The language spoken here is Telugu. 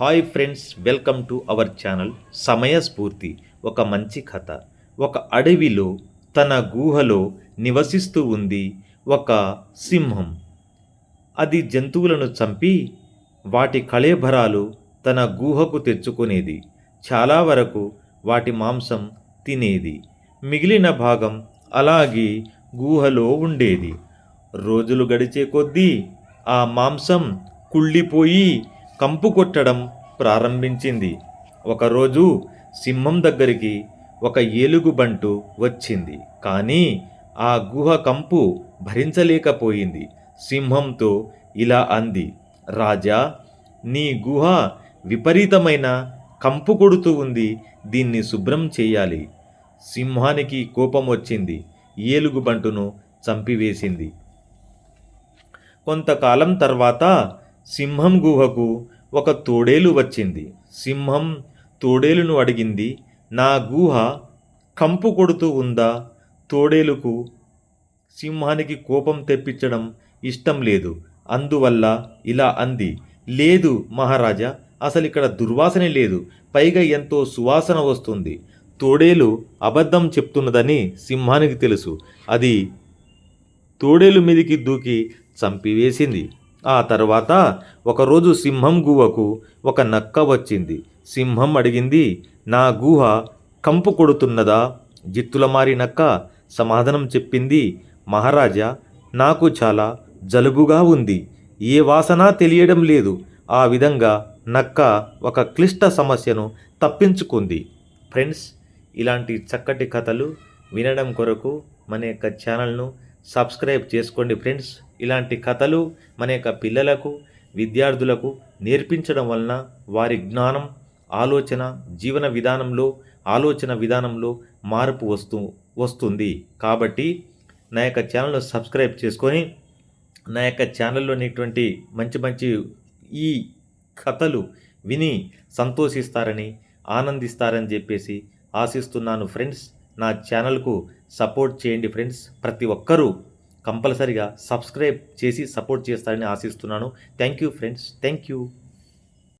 Hi friends welcome to our channel సమయస్ఫూర్తి. ఒక మంచి కథ. ఒక అడవిలో తన గుహలో నివసిస్తూ ఉంది ఒక సింహం. అది జంతువులను చంపి వాటి కళేభరాలు తన గుహకు తెచ్చుకునేది. చాలా వరకు వాటి మాంసం తినేది. మిగిలిన భాగం అలాగే గుహలో ఉండేది. రోజులు గడిచే కొద్దీ ఆ మాంసం కుళ్ళిపోయి కంపు కొట్టడం ప్రారంభించింది. ఒకరోజు సింహం దగ్గరికి ఒక ఏలుగుబంటు వచ్చింది. కానీ ఆ గుహ కంపు భరించలేకపోయింది. సింహంతో ఇలా అంది రాజా నీ గుహ విపరీతమైన కంపు కొడుతూ ఉంది. దీన్ని శుభ్రం చేయాలి. సింహానికి కోపం వచ్చింది. ఏలుగుబంటును చంపివేసింది. కొంతకాలం తర్వాత సింహం గుహకు ఒక తోడేలు వచ్చింది. సింహం తోడేలును అడిగింది నా గుహ కంపు కొడుతూ ఉందా? తోడేలుకు సింహానికి కోపం తెప్పించడం ఇష్టం లేదు. అందువల్ల ఇలా అంది. లేదు మహారాజా అసలు ఇక్కడ దుర్వాసనే లేదు. పైగా ఎంతో సువాసన వస్తుంది. తోడేలు అబద్ధం చెప్తున్నదని సింహానికి తెలుసు. అది తోడేలు మీదికి దూకి చంపివేసింది. ఆ తర్వాత ఒకరోజు సింహం గుహకు ఒక నక్క వచ్చింది. సింహం అడిగింది నా గుహ కంపు కొడుతున్నదా? జిత్తులమారి నక్క సమాధానం చెప్పింది మహారాజా నాకు చాలా జలుబుగా ఉంది. ఏ వాసన తెలియడం లేదు. ఆ విధంగా నక్క ఒక క్లిష్ట సమస్యను తప్పించుకుంది. ఫ్రెండ్స్ ఇలాంటి చక్కటి కథలు వినడం కొరకు మన యొక్క ఛానల్ను సబ్స్క్రైబ్ చేసుకోండి ఫ్రెండ్స్. ఇలాంటి కథలు మన యొక్క పిల్లలకు విద్యార్థులకు నేర్పించడం వలన వారి జ్ఞానం ఆలోచన జీవన విధానంలో ఆలోచన విధానంలో మార్పు వస్తూ వస్తుంది. కాబట్టి నా యొక్క ఛానల్ను సబ్స్క్రైబ్ చేసుకొని నా యొక్క ఛానల్లో ఉన్నటువంటి మంచి మంచి ఈ కథలు విని సంతోషిస్తారని ఆనందిస్తారని చెప్పేసి ఆశిస్తున్నాను ఫ్రెండ్స్. నా ఛానల్కు సపోర్ట్ చేయండి ఫ్రెండ్స్. ప్రతి ఒక్కరూ కంపల్సరిగా సబ్స్క్రైబ్ చేసి సపోర్ట్ చేస్తారని ఆశిస్తున్నాను. Thank you friends thank you